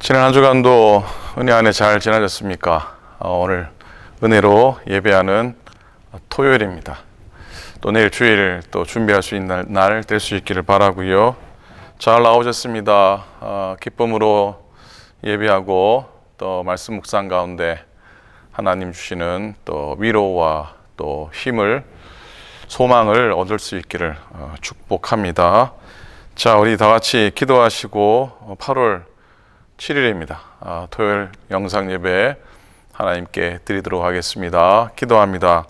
지난 한 주간도 은혜 안에 잘 지나셨습니까? 어, 오늘 은혜로 예배하는 토요일입니다. 또 내일 주일 또 준비할 수 있는 날 될 수 있기를 바라고요. 잘 나오셨습니다. 어, 기쁨으로 예배하고 또 말씀 묵상 가운데 하나님 주시는 또 위로와 또 힘을 소망을 얻을 수 있기를 어, 축복합니다. 자, 우리 다 같이 기도하시고 어, 8월 7일입니다. 아, 토요일 영상 예배 하나님께 드리도록 하겠습니다. 기도합니다.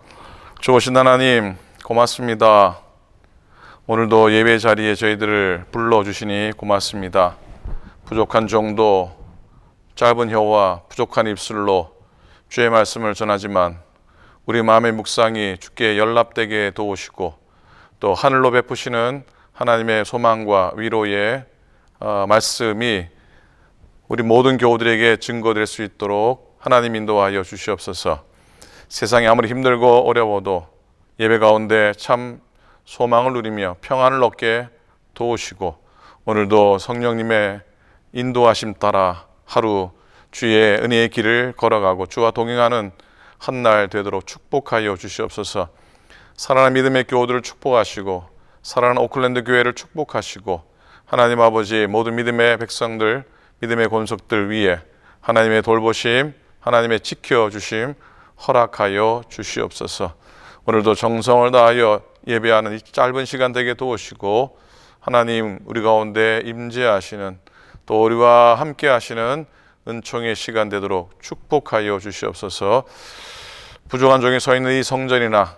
좋으신 하나님 고맙습니다. 오늘도 예배 자리에 저희들을 불러 주시니 고맙습니다. 부족한 정도 짧은 혀와 부족한 입술로 주의 말씀을 전하지만 우리 마음의 묵상이 주께 연락되게 도우시고 또 하늘로 베푸시는 하나님의 소망과 위로의 어, 말씀이 우리 모든 교우들에게 증거될 수 있도록 하나님 인도하여 주시옵소서. 세상이 아무리 힘들고 어려워도 예배 가운데 참 소망을 누리며 평안을 얻게 도우시고 오늘도 성령님의 인도하심 따라 하루 주의 은혜의 길을 걸어가고 주와 동행하는 한 날 되도록 축복하여 주시옵소서. 살아난 믿음의 교우들을 축복하시고 살아난 오클랜드 교회를 축복하시고 하나님 아버지 모든 믿음의 백성들 믿음의 권속들 위에 하나님의 돌보심 하나님의 지켜주심 허락하여 주시옵소서. 오늘도 정성을 다하여 예배하는 이 짧은 시간 되게 도우시고 하나님 우리 가운데 임재하시는 또 우리와 함께 하시는 은총의 시간 되도록 축복하여 주시옵소서. 부족한 종이 서 있는 이 성전이나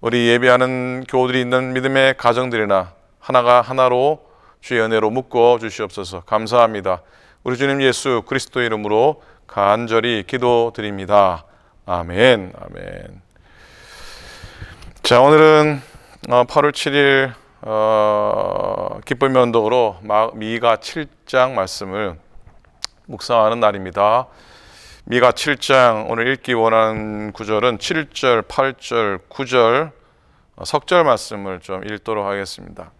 우리 예배하는 교우들이 있는 믿음의 가정들이나 하나가 하나로 주의 은혜로 묶어 주시옵소서. 감사합니다. 우리 주님 예수 그리스도 이름으로 간절히 기도드립니다. 아멘. 아멘. 자, 오늘은 8월 7일 어, 기쁨의 언덕으로 미가 7장 말씀을 묵상하는 날입니다. 미가 7장 오늘 읽기 원하는 구절은 7절, 8절, 9절 석절 말씀을 좀 읽도록 하겠습니다.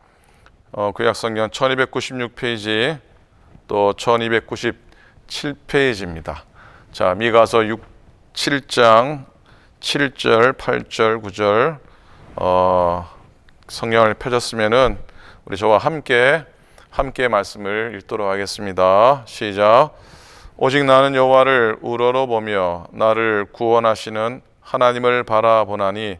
어, 구약성경 1296페이지 또 1297페이지입니다. 자, 미가서 6, 7장 7절, 8절, 9절 어, 성경을 펴졌으면은 우리 저와 함께 함께 말씀을 읽도록 하겠습니다. 시작. 오직 나는 여호와를 우러러 보며 나를 구원하시는 하나님을 바라보나니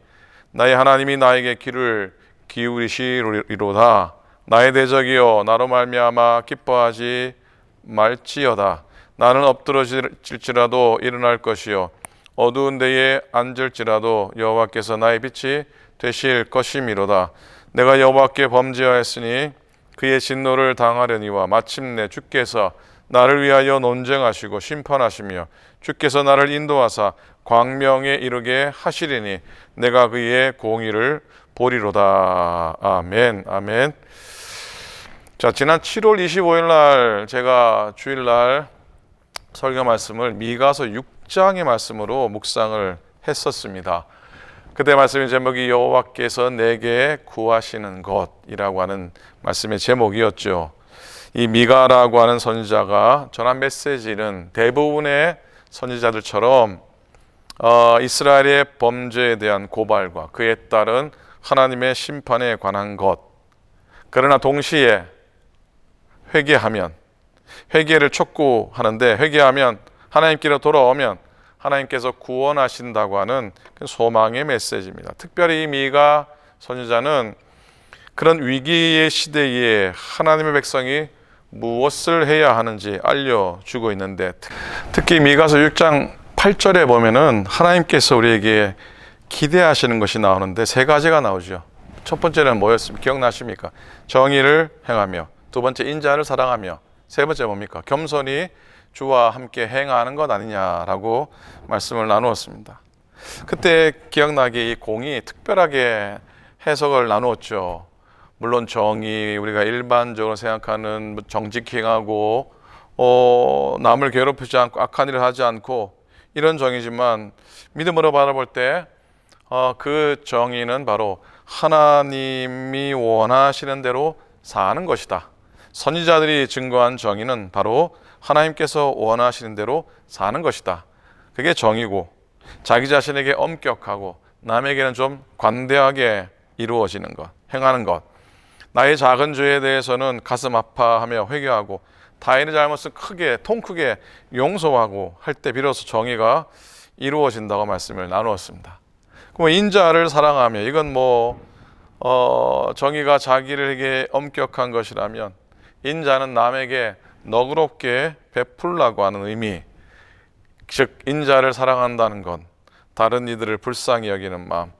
나의 하나님이 나에게 귀를 기울이시리로다. 나의 대적이여 나로 말미암아 기뻐하지 말지어다. 나는 엎드러질지라도 일어날 것이요 어두운 데에 앉을지라도 여호와께서 나의 빛이 되실 것이미로다. 내가 여호와께 범죄하였으니 그의 진노를 당하려니와 마침내 주께서 나를 위하여 논쟁하시고 심판하시며 주께서 나를 인도하사 광명에 이르게 하시리니 내가 그의 공의를 보리로다. 아멘. 아멘. 자, 지난 7월 25일 날 제가 주일 날 설교 말씀을 미가서 6장의 말씀으로 묵상을 했었습니다. 그때 말씀의 제목이 여호와께서 내게 구하시는 것이라고 하는 말씀의 제목이었죠. 이 미가라고 하는 선지자가 전한 메시지는 대부분의 선지자들처럼 어, 이스라엘의 범죄에 대한 고발과 그에 따른 하나님의 심판에 관한 것. 그러나 동시에 회개하면 회개를 촉구하는데 회개하면 하나님께로 돌아오면 하나님께서 구원하신다고 하는 그 소망의 메시지입니다. 특별히 이 미가 선지자는 그런 위기의 시대에 하나님의 백성이 무엇을 해야 하는지 알려주고 있는데 특히 미가서 6장 8절에 보면은 하나님께서 우리에게 기대하시는 것이 나오는데 세 가지가 나오죠. 첫 번째는 뭐였습니까? 기억나십니까? 정의를 행하며 두 번째 인자를 사랑하며 세 번째 뭡니까? 겸손히 주와 함께 행하는 것 아니냐라고 말씀을 나누었습니다. 그때 기억나게 이 공이 특별하게 해석을 나누었죠. 물론 정의 우리가 일반적으로 생각하는 뭐 정직행하고 어, 남을 괴롭히지 않고 악한 일을 하지 않고 이런 정의지만 믿음으로 바라볼 때그 어, 그 정의는 바로 하나님이 원하시는 대로 사는 것이다. 선지자들이 증거한 정의는 바로 하나님께서 원하시는 대로 사는 것이다. 그게 정의고 자기 자신에게 엄격하고 남에게는 좀 관대하게 이루어지는 것, 행하는 것. 나의 작은 죄에 대해서는 가슴 아파하며 회개하고 타인의 잘못을 크게 통 크게 용서하고 할 때 비로소 정의가 이루어진다고 말씀을 나누었습니다. 그럼 인자를 사랑하며 이건 뭐 어, 정의가 자기에게 엄격한 것이라면 인자는 남에게 너그럽게 베풀라고 하는 의미. 즉 인자를 사랑한다는 건 다른 이들을 불쌍히 여기는 마음,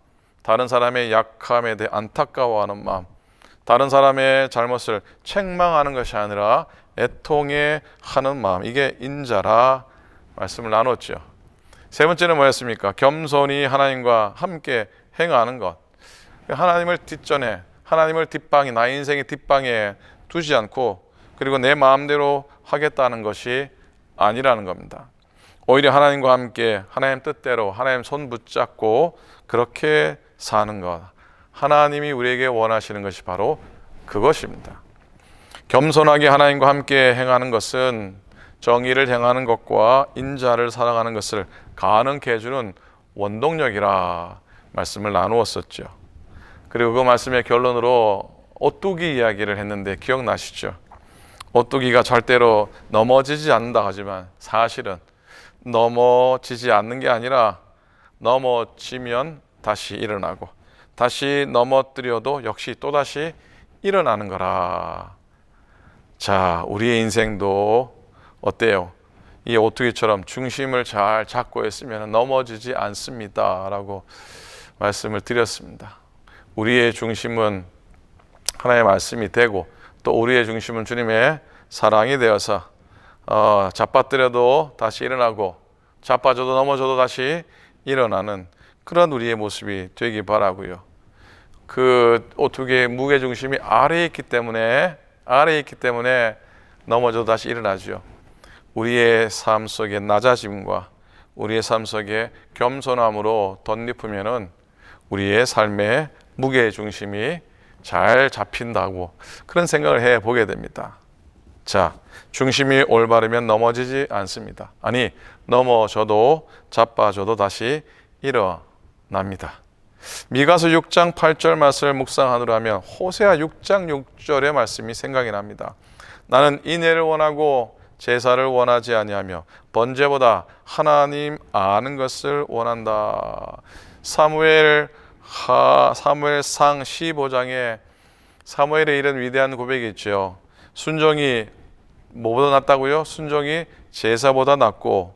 다른 사람의 약함에 대해 안타까워하는 마음, 다른 사람의 잘못을 책망하는 것이 아니라 애통해 하는 마음. 이게 인자라 말씀을 나눴죠. 세 번째는 뭐였습니까? 겸손히 하나님과 함께 행하는 것. 하나님을 뒷전에, 하나님을 뒷방에, 나의 인생의 뒷방에 두지 않고 그리고 내 마음대로 하겠다는 것이 아니라는 겁니다. 오히려 하나님과 함께 하나님 뜻대로 하나님 손 붙잡고 그렇게 사는 것. 하나님이 우리에게 원하시는 것이 바로 그것입니다. 겸손하게 하나님과 함께 행하는 것은 정의를 행하는 것과 인자를 사랑하는 것을 가능케 해주는 원동력이라 말씀을 나누었었죠. 그리고 그 말씀의 결론으로 오뚜기 이야기를 했는데 기억나시죠? 오뚜기가 절대로 넘어지지 않는다 하지만 사실은 넘어지지 않는 게 아니라 넘어지면 다시 일어나고 다시 넘어뜨려도 역시 또다시 일어나는 거라. 자, 우리의 인생도 어때요? 이 오뚜기처럼 중심을 잘 잡고 있으면 넘어지지 않습니다 라고 말씀을 드렸습니다. 우리의 중심은 하나의 말씀이 되고 또 우리의 중심은 주님의 사랑이 되어서 어, 잡아뜨려도 다시 일어나고 자빠져도 넘어져도 다시 일어나는 그런 우리의 모습이 되기 바라고요. 그 오뚜기의 무게 중심이 아래에 있기 때문에 아래에 있기 때문에 넘어져도 다시 일어나죠. 우리의 삶 속에 낮아짐과 우리의 삶 속에 겸손함으로 덧입으면은 우리의 삶의 무게 중심이 잘 잡힌다고 그런 생각을 해 보게 됩니다. 자, 중심이 올바르면 넘어지지 않습니다. 아니, 넘어져도 자빠져도 다시 일어납니다. 미가서 6장 8절 말씀을 묵상하노라 하면 호세아 6장 6절의 말씀이 생각이 납니다. 나는 인애를 원하고 제사를 원하지 아니하며 번제보다 하나님 아는 것을 원한다. 사무엘 하 사무엘상 15장에 사무엘의 이런 위대한 고백이 있죠. 순종이 뭐보다 낫다고요? 순종이 제사보다 낫고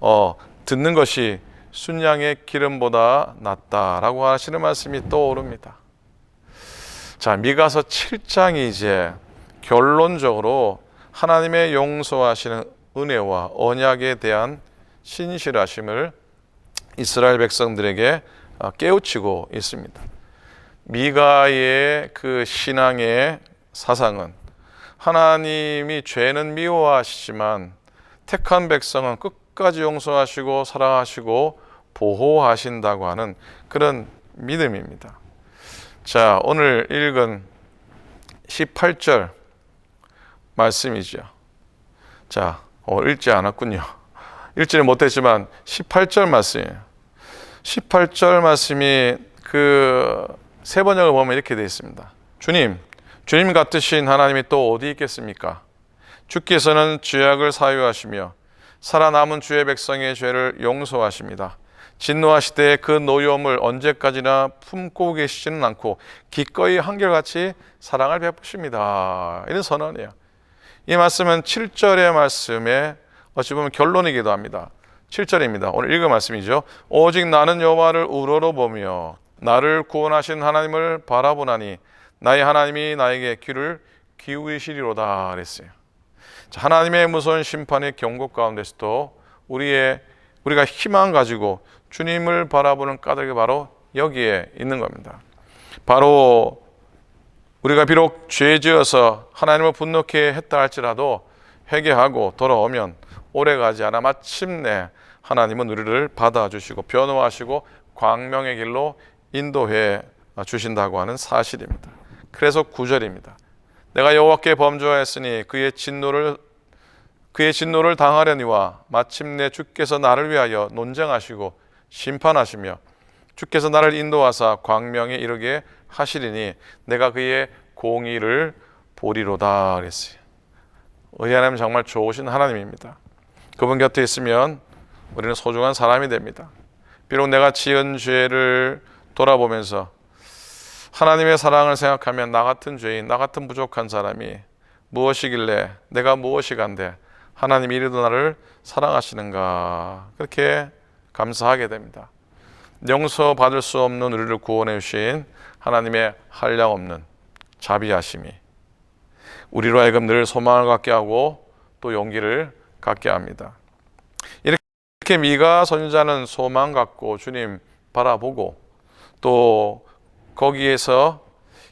어, 듣는 것이 순양의 기름보다 낫다라고 하시는 말씀이 떠오릅니다. 자, 미가서 7장이 이제 결론적으로 하나님의 용서하시는 은혜와 언약에 대한 신실하심을 이스라엘 백성들에게 어, 깨우치고 있습니다. 미가의 그 신앙의 사상은 하나님이 죄는 미워하시지만 택한 백성은 끝까지 용서하시고 사랑하시고 보호하신다고 하는 그런 믿음입니다. 자, 오늘 읽은 18절 말씀이죠. 자, 어, 읽지 않았군요. 읽지는 못했지만 18절 말씀이에요. 18절 말씀이 그 세 번역을 보면 이렇게 되어 있습니다. 주님, 주님 같으신 하나님이 또 어디 있겠습니까? 주께서는 죄악을 사유하시며 살아남은 주의 백성의 죄를 용서하십니다. 진노하시되 그 노여움을 언제까지나 품고 계시지는 않고 기꺼이 한결같이 사랑을 베푸십니다. 이런 선언이에요. 이 말씀은 7절의 말씀에 어찌 보면 결론이기도 합니다. 7절입니다. 오늘 읽은 말씀이죠. 오직 나는 여호와를 우러러 보며 나를 구원하신 하나님을 바라보나니 나의 하나님이 나에게 귀를 기울이시리로다 그랬어요. 자, 하나님의 무서운 심판의 경고 가운데서도 우리의 우리가 희망 가지고 주님을 바라보는 까닭이 바로 여기에 있는 겁니다. 바로 우리가 비록 죄 지어서 하나님을 분노케 했다 할지라도 회개하고 돌아오면 오래 가지 않아 마침내 하나님은 우리를 받아주시고 변호하시고 광명의 길로 인도해 주신다고 하는 사실입니다. 그래서 구절입니다. 내가 여호와께 범죄하였으니 그의 진노를 그의 진노를 당하려니와 마침내 주께서 나를 위하여 논쟁하시고 심판하시며 주께서 나를 인도하사 광명에 이르게 하시리니 내가 그의 공의를 보리로다 그랬어요. 우리 하나님 정말 좋으신 하나님입니다. 그분 곁에 있으면 우리는 소중한 사람이 됩니다. 비록 내가 지은 죄를 돌아보면서 하나님의 사랑을 생각하면 나 같은 죄인, 나 같은 부족한 사람이 무엇이길래 내가 무엇이 간데 하나님이 이리도 나를 사랑하시는가 그렇게 감사하게 됩니다. 용서 받을 수 없는 우리를 구원해 주신 하나님의 한량 없는 자비하심이 우리로 하여금 늘 소망을 갖게 하고 또 용기를 갖게 합니다. 이렇게 미가 선지자는 소망 갖고 주님 바라보고 또 거기에서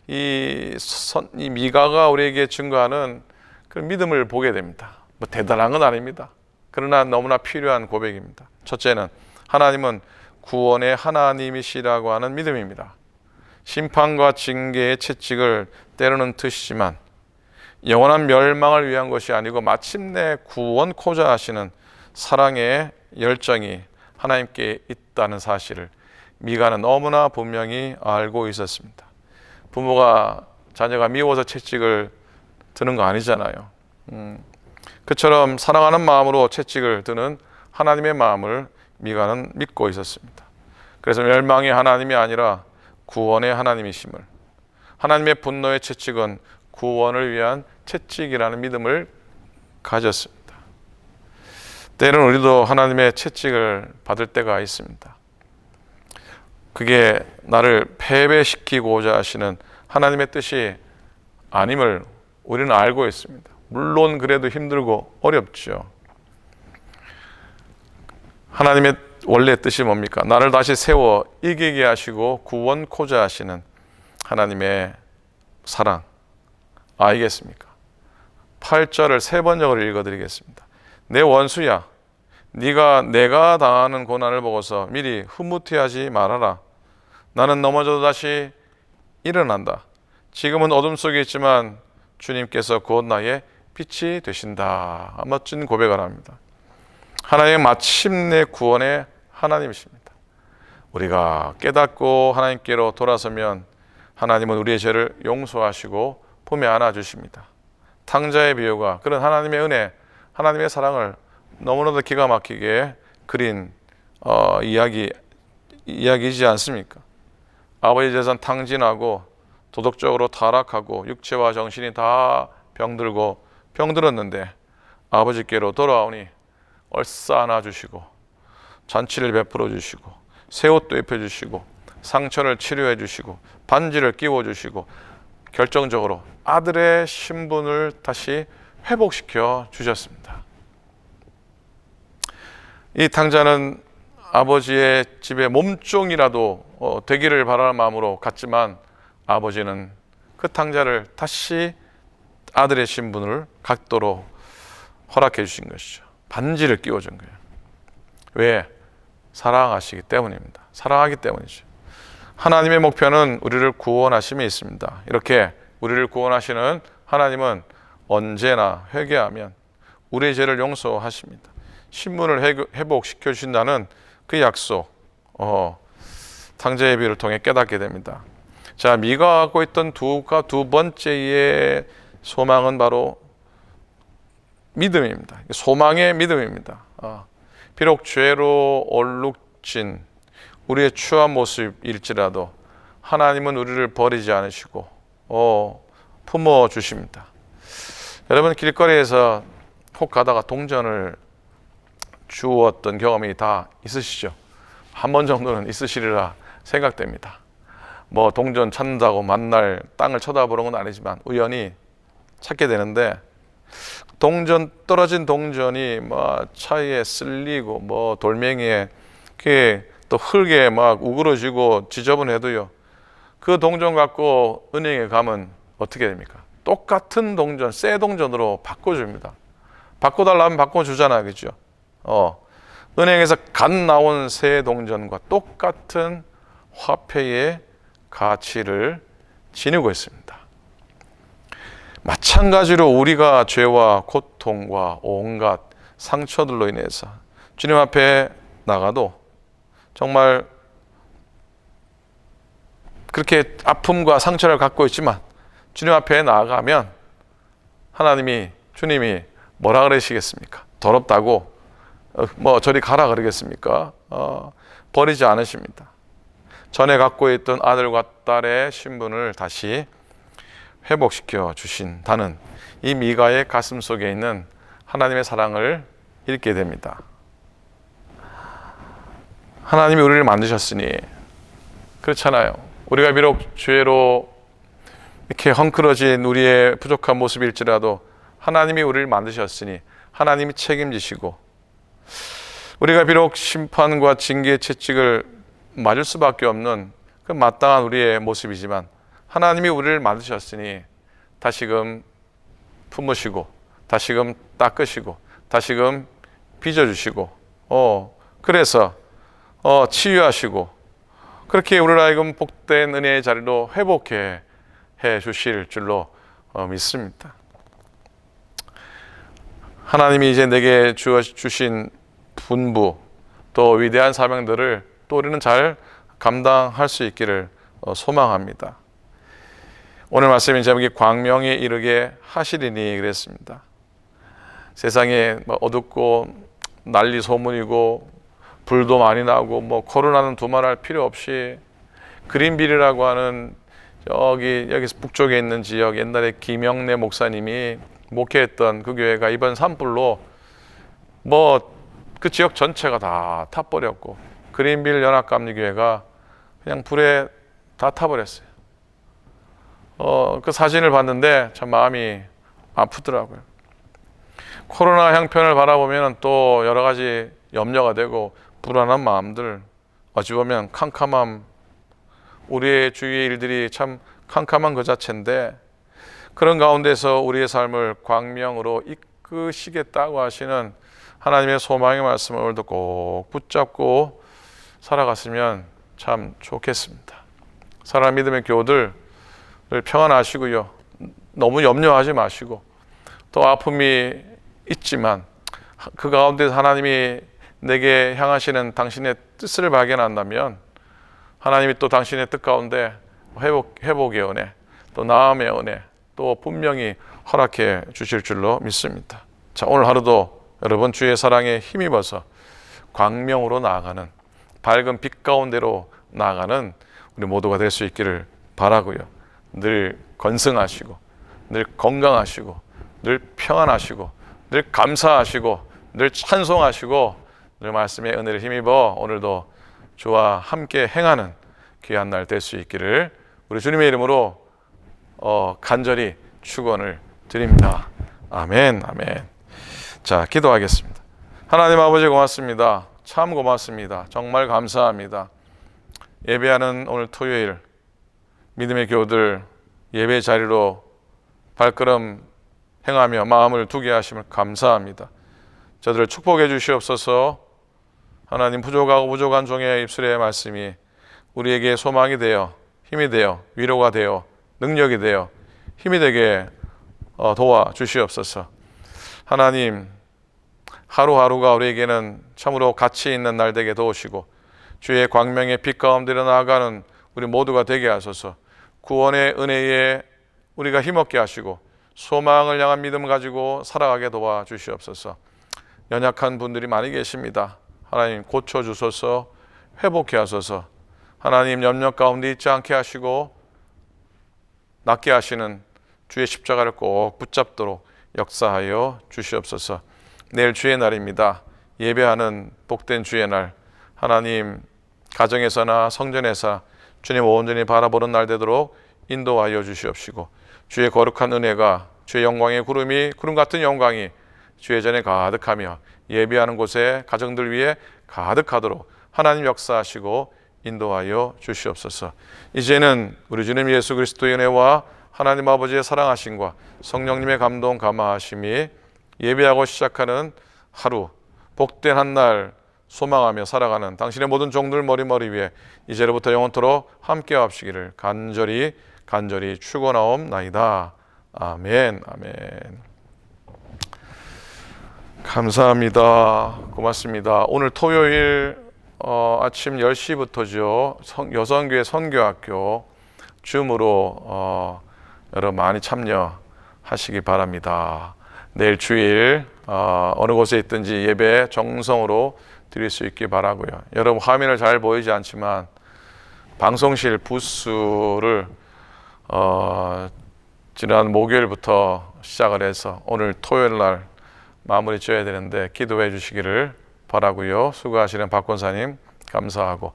이, 선, 이 미가가 우리에게 증거하는 그 믿음을 보게 됩니다. 뭐 대단한 건 아닙니다. 그러나 너무나 필요한 고백입니다. 첫째는 하나님은 구원의 하나님이시라고 하는 믿음입니다. 심판과 징계의 채찍을 때로는 드시지만 영원한 멸망을 위한 것이 아니고 마침내 구원코자 하시는 사랑의 열정이 하나님께 있다는 사실을 미가는 너무나 분명히 알고 있었습니다. 부모가 자녀가 미워서 채찍을 드는 거 아니잖아요. 음, 그처럼 사랑하는 마음으로 채찍을 드는 하나님의 마음을 미가는 믿고 있었습니다. 그래서 멸망의 하나님이 아니라 구원의 하나님이심을 하나님의 분노의 채찍은 구원을 위한 채찍이라는 믿음을 가졌습니다. 때로는 우리도 하나님의 채찍을 받을 때가 있습니다. 그게 나를 패배시키고자 하시는 하나님의 뜻이 아님을 우리는 알고 있습니다. 물론 그래도 힘들고 어렵죠. 하나님의 원래 뜻이 뭡니까? 나를 다시 세워 이기게 하시고 구원코자 하시는 하나님의 사랑. 알겠습니까? 8절을 세 번역을 읽어드리겠습니다. 내 원수야, 네가 내가 당하는 고난을 보고서 미리 흐뭇해하지 말아라. 나는 넘어져도 다시 일어난다. 지금은 어둠 속에 있지만 주님께서 곧 나의 빛이 되신다. 멋진 고백을 합니다. 하나님 마침내 구원의 하나님이십니다. 우리가 깨닫고 하나님께로 돌아서면 하나님은 우리의 죄를 용서하시고 품에 안아 주십니다. 탕자의 비유가 그런 하나님의 은혜, 하나님의 사랑을 너무나도 기가 막히게 그린 어, 이야기 이야기이지 않습니까? 아버지 재산 탕진하고 도덕적으로 타락하고 육체와 정신이 다 병들고 병들었는데 아버지께로 돌아오니 얼싸 안아 주시고 잔치를 베풀어 주시고 새 옷도 입혀 주시고 상처를 치료해 주시고 반지를 끼워 주시고 결정적으로 아들의 신분을 다시 회복시켜 주셨습니다. 이 탕자는 아버지의 집에 몸종이라도 어, 되기를 바라는 마음으로 갔지만 아버지는 그 탕자를 다시 아들의 신분을 갖도록 허락해 주신 것이죠. 반지를 끼워준 거예요. 왜? 사랑하시기 때문입니다. 사랑하기 때문이죠. 하나님의 목표는 우리를 구원하심에 있습니다. 이렇게 우리를 구원하시는 하나님은 언제나 회개하면 우리의 죄를 용서하십니다. 신분을 회복시켜 주신다는 그 약속, 어, 탕자의 비를 통해 깨닫게 됩니다. 자, 미가 갖고 있던 두가 두 번째의 소망은 바로 믿음입니다. 소망의 믿음입니다. 어, 비록 죄로 얼룩진 우리의 추한 모습일지라도 하나님은 우리를 버리지 않으시고 어, 품어 주십니다. 여러분 길거리에서 혹 가다가 동전을 주었던 경험이 다 있으시죠? 한 번 정도는 있으시리라 생각됩니다. 뭐 동전 찾는다고 만날 땅을 쳐다보는 건 아니지만 우연히 찾게 되는데 동전 떨어진 동전이 뭐 차에 쓸리고 뭐 돌멩이에 그 또 흙에 막 우그러지고 지저분해도요. 그 동전 갖고 은행에 가면 어떻게 됩니까? 똑같은 동전, 새 동전으로 바꿔줍니다. 바꿔달라면 바꿔주잖아요. 그죠? 어. 은행에서 갓 나온 새 동전과 똑같은 화폐의 가치를 지니고 있습니다. 마찬가지로 우리가 죄와 고통과 온갖 상처들로 인해서 주님 앞에 나가도 정말 그렇게 아픔과 상처를 갖고 있지만 주님 앞에 나아가면 하나님이 주님이 뭐라 그러시겠습니까? 더럽다고 어, 뭐 저리 가라 그러겠습니까? 어, 버리지 않으십니다. 전에 갖고 있던 아들과 딸의 신분을 다시 회복시켜 주신다는 이 미가의 가슴 속에 있는 하나님의 사랑을 읽게 됩니다. 하나님이 우리를 만드셨으니 그렇잖아요. 우리가 비록 죄로 이렇게 헝클어진 우리의 부족한 모습일지라도 하나님이 우리를 만드셨으니 하나님이 책임지시고 우리가 비록 심판과 징계의 채찍을 맞을 수밖에 없는 그 마땅한 우리의 모습이지만 하나님이 우리를 만드셨으니 다시금 품으시고 다시금 닦으시고 다시금 빚어주시고 어 그래서 어 치유하시고 그렇게 우리를 하여금 복된 은혜의 자리로 회복해 해 주실 줄로 어, 믿습니다. 하나님이 이제 내게 주어 주신 분부 또 위대한 사명들을 또 우리는 잘 감당할 수 있기를 어, 소망합니다. 오늘 말씀인 제목이 광명에 이르게 하시리니 그랬습니다. 세상에 뭐 어둡고 난리 소문이고 불도 많이 나고 뭐 코로나는 두말할 필요 없이 그린빌이라고 하는 여기 여기서 북쪽에 있는 지역 옛날에 김영래 목사님이 목회했던 그 교회가 이번 산불로 뭐 그 지역 전체가 다 타버렸고 그린빌 연합감리교회가 그냥 불에 다 타버렸어요. 어, 그 사진을 봤는데 참 마음이 아프더라고요. 코로나 형편을 바라보면 또 여러 가지 염려가 되고 불안한 마음들 어찌 보면 캄캄함 우리의 주위의 일들이 참 캄캄한 그 자체인데 그런 가운데서 우리의 삶을 광명으로 이끄시겠다고 하시는 하나님의 소망의 말씀을 오늘도 꼭 붙잡고 살아갔으면 참 좋겠습니다. 사랑 믿음의 교우들 평안하시고요. 너무 염려하지 마시고 또 아픔이 있지만 그 가운데 하나님이 내게 향하시는 당신의 뜻을 발견한다면 하나님이 또 당신의 뜻 가운데 회복, 회복의 은혜 또 나음의 은혜 또 분명히 허락해 주실 줄로 믿습니다. 자 오늘 하루도 여러분 주의 사랑에 힘입어서 광명으로 나아가는 밝은 빛 가운데로 나아가는 우리 모두가 될 수 있기를 바라고요. 늘 건승하시고 늘 건강하시고 늘 평안하시고 늘 감사하시고 늘 찬송하시고 늘 말씀의 은혜를 힘입어 오늘도 주와 함께 행하는 귀한 날 될 수 있기를 우리 주님의 이름으로 어, 간절히 축원을 드립니다. 아멘, 아멘. 자, 기도하겠습니다. 하나님 아버지 고맙습니다. 참 고맙습니다. 정말 감사합니다. 예배하는 오늘 토요일 믿음의 교우들 예배 자리로 발걸음 행하며 마음을 두게 하심을 감사합니다. 저들을 축복해 주시옵소서. 하나님 부족하고 부족한 종의 입술의 말씀이 우리에게 소망이 되어 힘이 되어 위로가 되어 능력이 되어 힘이 되게 어, 도와 주시옵소서. 하나님 하루하루가 우리에게는 참으로 가치 있는 날 되게 도우시고 주의 광명의 빛 가운데로 나아가는 우리 모두가 되게 하소서. 구원의 은혜에 우리가 힘없게 하시고 소망을 향한 믿음을 가지고 살아가게 도와 주시옵소서. 연약한 분들이 많이 계십니다. 하나님 고쳐 주소서. 회복해 하소서. 하나님 염려 가운데 있지 않게 하시고 낫게 하시는 주의 십자가를 꼭 붙잡도록 역사하여 주시옵소서. 내일 주의 날입니다. 예배하는 복된 주의 날 하나님 가정에서나 성전에서 주님 온전히 바라보는 날 되도록 인도하여 주시옵시고 주의 거룩한 은혜가 주의 영광의 구름이 구름 같은 영광이 주의 전에 가득하며 예배하는 곳에 가정들 위해 가득하도록 하나님 역사하시고 인도하여 주시옵소서. 이제는 우리 주님 예수 그리스도의 은혜와 하나님 아버지의 사랑하심과 성령님의 감동 감화하심이 예배하고 시작하는 하루 복된 한 날 소망하며 살아가는 당신의 모든 종들 머리머리 위에 이제로부터 영원토록 함께 합시기를 간절히 간절히 축원하옵나이다. 아멘, 아멘. 감사합니다. 고맙습니다. 오늘 토요일 어, 아침 10시부터죠. 성, 여성교회 선교학교 줌으로 어, 여러분 많이 참여하시기 바랍니다. 내일 주일 어, 어느 곳에 있든지 예배 정성으로 드릴 수 있기 바라고요. 여러분 화면을 잘 보이지 않지만 방송실 부스를 어, 지난 목요일부터 시작을 해서 오늘 토요일 날 마무리 지어야 되는데 기도해 주시기를 바라고요. 수고하시는 박 권사님 감사하고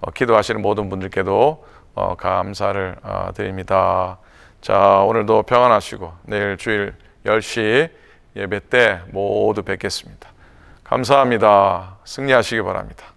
어, 기도하시는 모든 분들께도 어, 감사를 어, 드립니다. 자 오늘도 평안하시고 내일 주일 10시 예배 때 모두 뵙겠습니다. 감사합니다. 승리하시기 바랍니다.